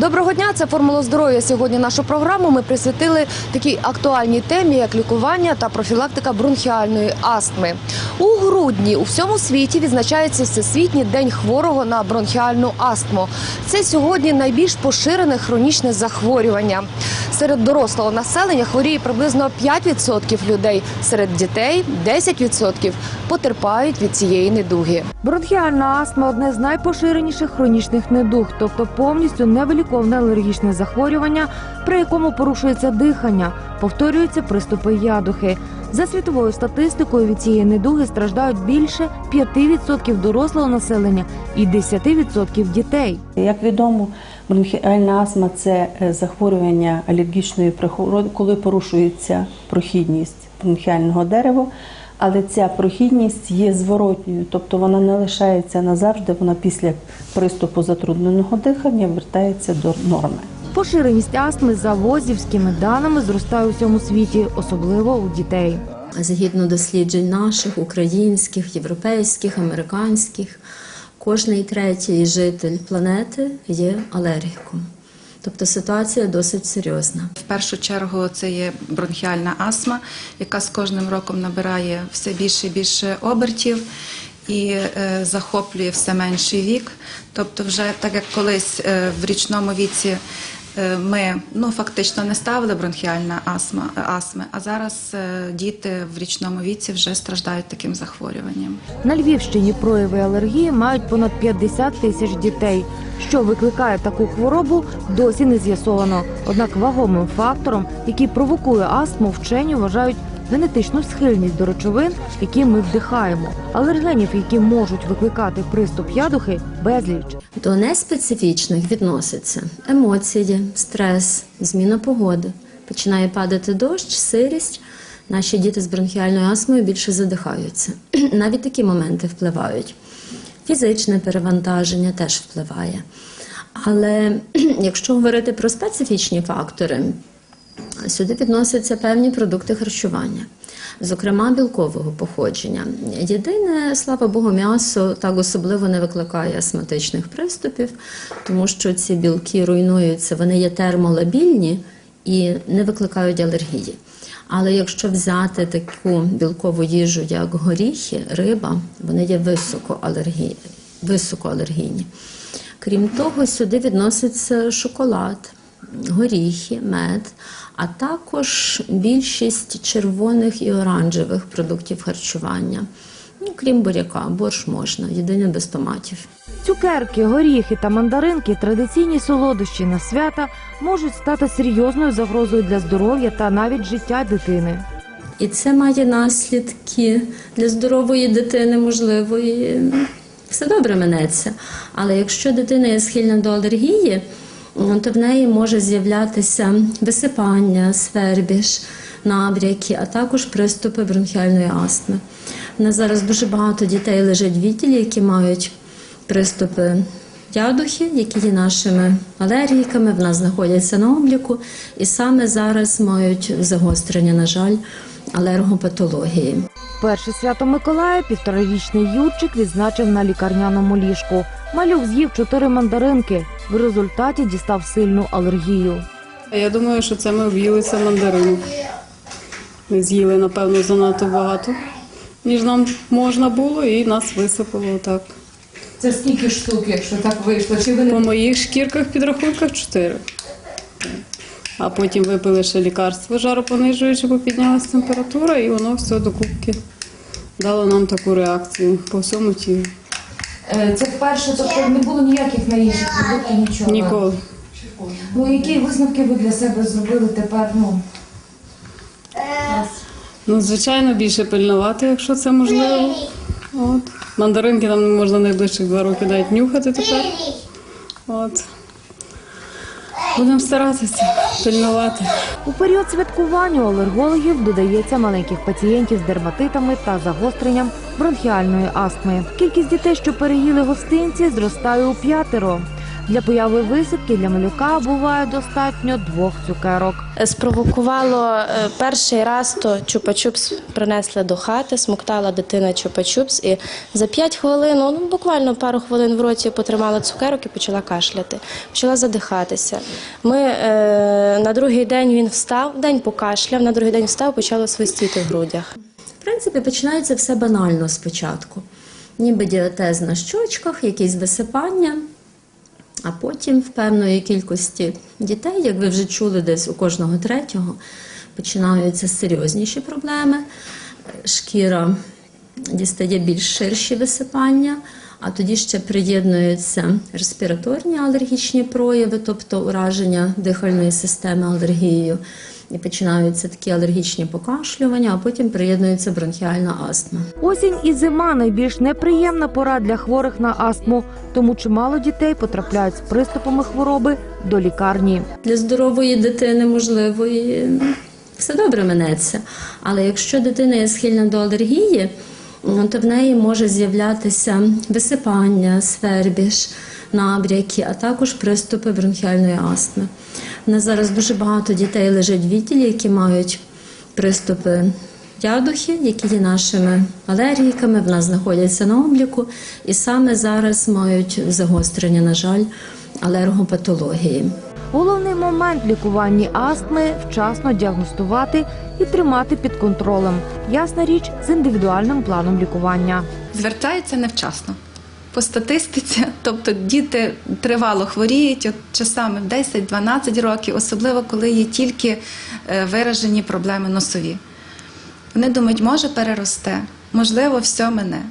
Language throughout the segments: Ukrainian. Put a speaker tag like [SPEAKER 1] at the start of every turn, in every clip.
[SPEAKER 1] Доброго дня, це формула здоров'я. Сьогодні нашу програму ми присвятили такій актуальній темі, як лікування та профілактика бронхіальної астми. У грудні у всьому світі відзначається Всесвітній день хворого на бронхіальну астму. Це сьогодні найбільш поширене хронічне захворювання. Серед дорослого населення хворіє приблизно 5% людей, серед дітей 10% потерпають від цієї недуги. Бронхіальна астма одне з найпоширеніших хронічних недуг, тобто повністю невиліковне алергічне захворювання, при якому порушується дихання, повторюються приступи ядухи. За світовою статистикою від цієї недуги страждають більше 5% дорослого населення і 10% дітей.
[SPEAKER 2] Як відомо, бронхіальна астма це е, захворювання алергічної коли порушується прохідність бронхіального дерева, але ця прохідність є зворотньою, тобто вона не лишається назавжди, вона після приступу затрудненого дихання вертається до норми.
[SPEAKER 1] Поширеність астми за возівськими даними зростає у всьому світі, особливо у дітей.
[SPEAKER 3] Згідно досліджень наших, українських, європейських, американських, кожний третій житель планети є алергіком. Тобто ситуація досить серйозна.
[SPEAKER 4] В першу чергу це є бронхіальна астма, яка з кожним роком набирає все більше і більше обертів і е, захоплює все менший вік. Тобто, вже так як колись е, в річному віці ми ну фактично не ставили бронхіальна астма астми, а зараз е, діти в річному віці вже страждають таким захворюванням.
[SPEAKER 1] На Львівщині прояви алергії мають понад 50 тисяч дітей. Що викликає таку хворобу, досі не з'ясовано. Однак вагомим фактором, який провокує астму, вчені вважають генетичну схильність до речовин, які ми вдихаємо. Алергенів, які можуть викликати приступ ядухи, безліч.
[SPEAKER 3] До неспецифічних відноситься емоції, стрес, зміна погоди. Починає падати дощ, сирість. Наші діти з бронхіальною астмою більше задихаються. Навіть такі моменти впливають. Фізичне перевантаження теж впливає. Але якщо говорити про специфічні фактори, Сюди відносяться певні продукти харчування, зокрема білкового походження. Єдине, слава Богу, м'ясо так особливо не викликає астматичних приступів, тому що ці білки руйнуються, вони є термолабільні і не викликають алергії. Але якщо взяти таку білкову їжу, як горіхи, риба, вони є високоалергійні. Крім того, сюди відноситься шоколад, горіхи, мед, а також більшість червоних і оранжевих продуктів харчування. Ну, крім буряка, борщ можна, єдине без томатів.
[SPEAKER 1] Цукерки, горіхи та мандаринки традиційні солодощі на свята можуть стати серйозною загрозою для здоров'я та навіть життя дитини.
[SPEAKER 3] І це має наслідки для здорової дитини, можливо, і все добре минеться. Але якщо дитина є схильна до алергії, то в неї може з'являтися висипання, свербіж, набряки, а також приступи бронхіальної астми. У нас зараз дуже багато дітей лежать в відділі, які мають приступи ядухи, які є нашими алергіками, в нас знаходяться на обліку, і саме зараз мають загострення, на жаль, алергопатології.
[SPEAKER 1] Перше свято Миколая півторарічний Юрчик відзначив на лікарняному ліжку. Малюк з'їв чотири мандаринки. В результаті дістав сильну алергію.
[SPEAKER 5] Я думаю, що це ми в'їлися мандарину. Ми з'їли, напевно, занадто багато, ніж нам можна було, і нас висипало так.
[SPEAKER 6] Це скільки штук, якщо так вийшло? Чи ви не
[SPEAKER 5] По моїх шкірках підрахунках чотири. А потім випили ще лікарство жаропонижуюче, бо піднялася температура, і воно все докупки дало нам таку реакцію по всьому тілу.
[SPEAKER 6] Е, це вперше, тобто не було ніяких наїжджих продуктів, нічого?
[SPEAKER 5] Ніколи.
[SPEAKER 6] Ну які висновки ви для себе зробили тепер? Ну
[SPEAKER 5] Ну, звичайно, більше пильнувати, якщо це можливо. От. Мандаринки нам можна найближчих два роки навіть нюхати тепер. От. Будемо старатися пильнувати.
[SPEAKER 1] У період святкування алергологів додається маленьких пацієнтів з дерматитами та загостренням бронхіальної астми. Кількість дітей, що переїли гостинці, зростає у п'ятеро. Для появи висипки для малюка буває достатньо двох цукерок.
[SPEAKER 7] Спровокувало е, перший раз, то чупа-чупс принесли до хати, смоктала дитина чупа-чупс, і за 5 хвилин, ну буквально пару хвилин в роті потримала цукерок і почала кашляти, почала задихатися. Ми е, на другий день він встав, день покашляв, на другий день встав, почало свистіти в грудях.
[SPEAKER 3] В принципі, починається все банально спочатку. Ніби діатез на щочках, якісь висипання, а потім в певної кількості дітей, як ви вже чули, десь у кожного третього, починаються серйозніші проблеми. Шкіра дістає більш ширші висипання, а тоді ще приєднуються респіраторні алергічні прояви, тобто ураження дихальної системи алергією. І починаються такі алергічні покашлювання, а потім приєднується бронхіальна астма.
[SPEAKER 1] Осінь і зима найбільш неприємна пора для хворих на астму, тому чимало дітей потрапляють з приступами хвороби до лікарні.
[SPEAKER 3] Для здорової дитини, можливо, і все добре минеться. Але якщо дитина є схильна до алергії, то в неї може з'являтися висипання, свербіж, набряки, а також приступи бронхіальної астми. У нас зараз дуже багато дітей лежать в відділі, які мають приступи ядухи, які є нашими алергіками, в нас знаходяться на обліку, і саме зараз мають загострення, на жаль, алергопатології.
[SPEAKER 1] Головний момент лікування астми вчасно діагностувати і тримати під контролем. Ясна річ з індивідуальним планом лікування.
[SPEAKER 4] Звертаються невчасно. По статистиці, тобто діти тривало хворіють, от часами в 10-12 років, особливо коли є тільки е, виражені проблеми носові. Вони думають, може переросте, можливо, все мене.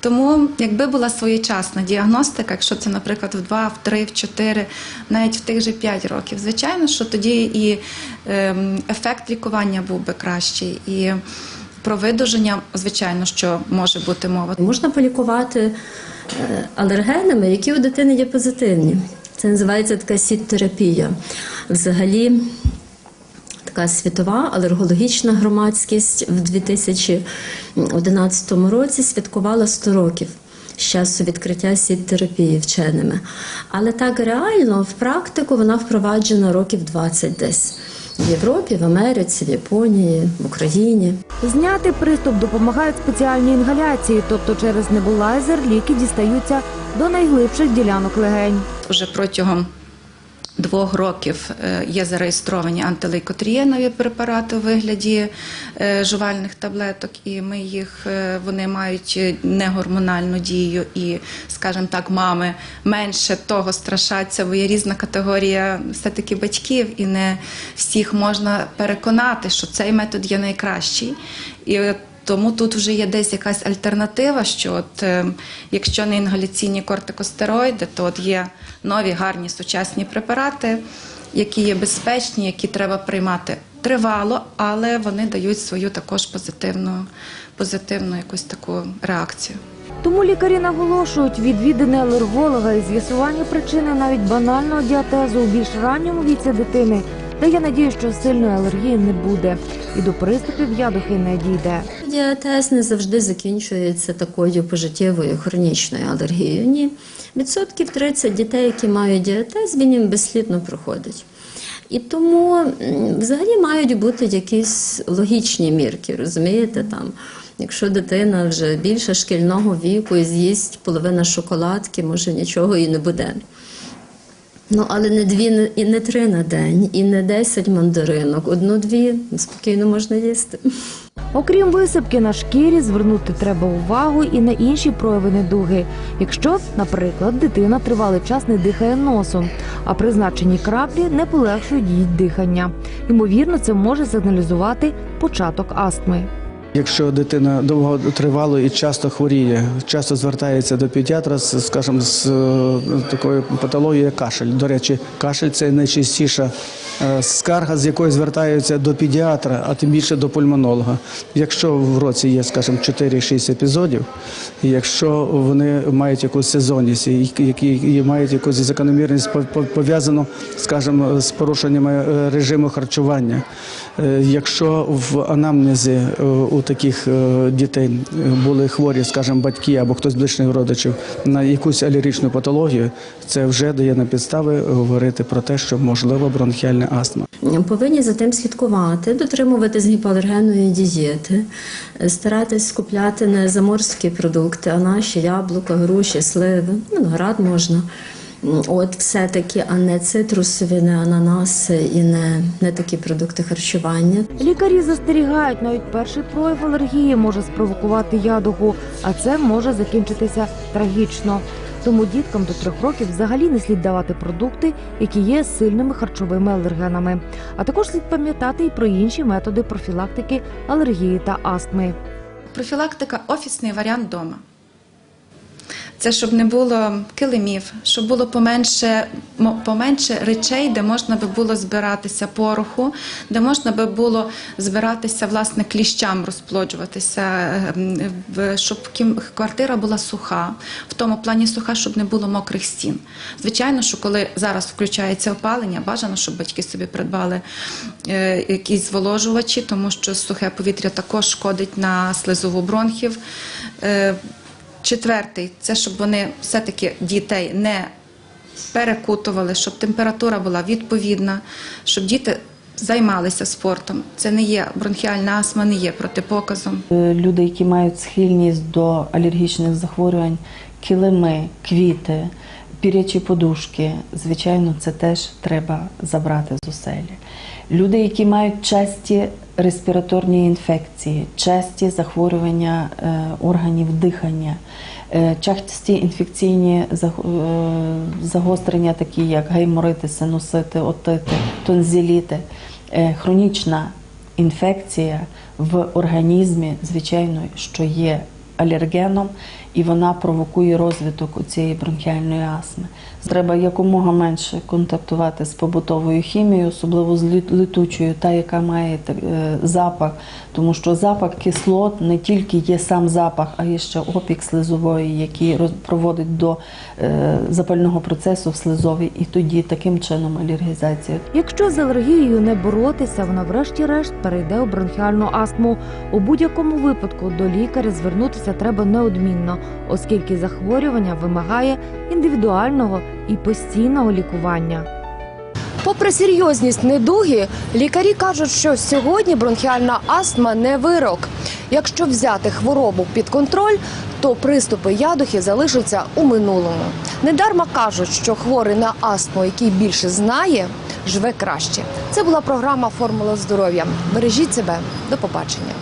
[SPEAKER 4] Тому, якби була своєчасна діагностика, якщо це, наприклад, в 2, в 3, в 4, навіть в тих же 5 років, звичайно, що тоді і ем, ефект лікування був би кращий, і про видуження, звичайно, що може бути мова.
[SPEAKER 3] Можна полікувати алергенами, які у дитини є позитивні. Це називається така сіт-терапія. Взагалі, така світова алергологічна громадськість в 2011 році святкувала 100 років з часу відкриття сіт-терапії вченими. Але так реально в практику вона впроваджена років 20 десь. В Європі, в Америці, в Японії, в Україні.
[SPEAKER 1] Зняти приступ допомагають спеціальні інгаляції, тобто через небулайзер ліки дістаються до найглибших ділянок легень.
[SPEAKER 4] Уже протягом двох років е, є зареєстровані антилейкотрієнові препарати у вигляді е, жувальних таблеток, і ми їх е, вони мають негормональну дію, і, скажімо так, мами менше того страшаться, бо є різна категорія все-таки батьків, і не всіх можна переконати, що цей метод є найкращий. І тому тут вже є десь якась альтернатива, що от, е, якщо не інгаляційні кортикостероїди, то от є нові гарні сучасні препарати, які є безпечні, які треба приймати тривало, але вони дають свою також позитивну, позитивну якусь таку реакцію.
[SPEAKER 1] Тому лікарі наголошують, відвідини алерголога і з'ясування причини навіть банального діатезу у більш ранньому віці дитини дає надію, що сильної алергії не буде і до приступів ядухи не дійде.
[SPEAKER 3] Діатез не завжди закінчується такою пожиттєвою хронічною алергією. Ні. Відсотків 30 дітей, які мають діатез, він їм безслідно проходить. І тому взагалі мають бути якісь логічні мірки, розумієте? Там, якщо дитина вже більше шкільного віку і з'їсть половина шоколадки, може нічого і не буде. Ну, але не дві і не три на день, і не десять мандаринок. Одну-дві спокійно можна їсти.
[SPEAKER 1] Окрім висипки на шкірі, звернути треба увагу і на інші прояви недуги. Якщо, наприклад, дитина тривалий час не дихає носом, а призначені краплі не полегшують їй дихання. Ймовірно, це може сигналізувати початок астми.
[SPEAKER 8] Якщо дитина довго тривало і часто хворіє, часто звертається до педіатра, скажімо, з е, такою патологією кашель. До речі, кашель це найчастіша е, скарга, з якою звертаються до педіатра, а тим більше до пульмонолога. Якщо в році є, скажімо, 4-6 епізодів, якщо вони мають якусь сезонність, які мають якусь закономірність пов- пов- пов'язану, скажімо, з порушеннями е, режиму харчування. Якщо в анамнезі у таких е, дітей е, були хворі, скажімо, батьки або хтось з ближніх родичів на якусь алергічну патологію, це вже дає на підстави говорити про те, що можливо бронхіальна астма.
[SPEAKER 3] Повинні за тим слідкувати, дотримуватись гіпоалергенної дієти, е, старатись скупляти не заморські продукти, а наші яблука, груші, сливи, виноград можна. От все-таки, а не цитрусові, не ананаси і не, не такі продукти харчування.
[SPEAKER 1] Лікарі застерігають, навіть перший прояв алергії може спровокувати ядугу, а це може закінчитися трагічно. Тому діткам до трьох років взагалі не слід давати продукти, які є сильними харчовими алергенами. А також слід пам'ятати і про інші методи профілактики алергії та астми.
[SPEAKER 4] Профілактика офісний варіант вдома. Це щоб не було килимів, щоб було поменше, поменше речей, де можна би було збиратися пороху, де можна би було збиратися власне кліщам, розплоджуватися, ем, щоб квартира була суха, в тому плані суха, щоб не було мокрих стін. Звичайно, що коли зараз включається опалення, бажано, щоб батьки собі придбали е, якісь зволожувачі, тому що сухе повітря також шкодить на слизову бронхів. Четвертий це щоб вони все-таки дітей не перекутували, щоб температура була відповідна, щоб діти займалися спортом. Це не є бронхіальна астма, не є протипоказом.
[SPEAKER 2] Е, Люди, які мають схильність до алергічних захворювань, килими, квіти, пірячі подушки, звичайно, це теж треба забрати з оселі. Люди, які мають часті респіраторні інфекції, часті захворювання е, органів дихання, е, часті інфекційні е, загострення, такі як гайморити, синусити, отити, тонзиліти, е, хронічна інфекція в організмі, звичайно, що є алергеном, і вона провокує розвиток цієї бронхіальної астми. Треба якомога менше контактувати з побутовою хімією, особливо з летучою, та яка має е, запах, тому що запах кислот не тільки є сам запах, а є ще опік слизової, який проводить до е, запального процесу в слизовій, і тоді таким чином алергізація.
[SPEAKER 1] Якщо з алергією не боротися, вона врешті-решт перейде у бронхіальну астму. У будь-якому випадку до лікаря звернутися треба неодмінно, оскільки захворювання вимагає індивідуального і постійного лікування. Попри серйозність недуги, лікарі кажуть, що сьогодні бронхіальна астма не вирок. Якщо взяти хворобу під контроль, то приступи ядухи залишаться у минулому. Недарма кажуть, що хворий на астму, який більше знає, живе краще. Це була програма Формула здоров'я. Бережіть себе. До побачення.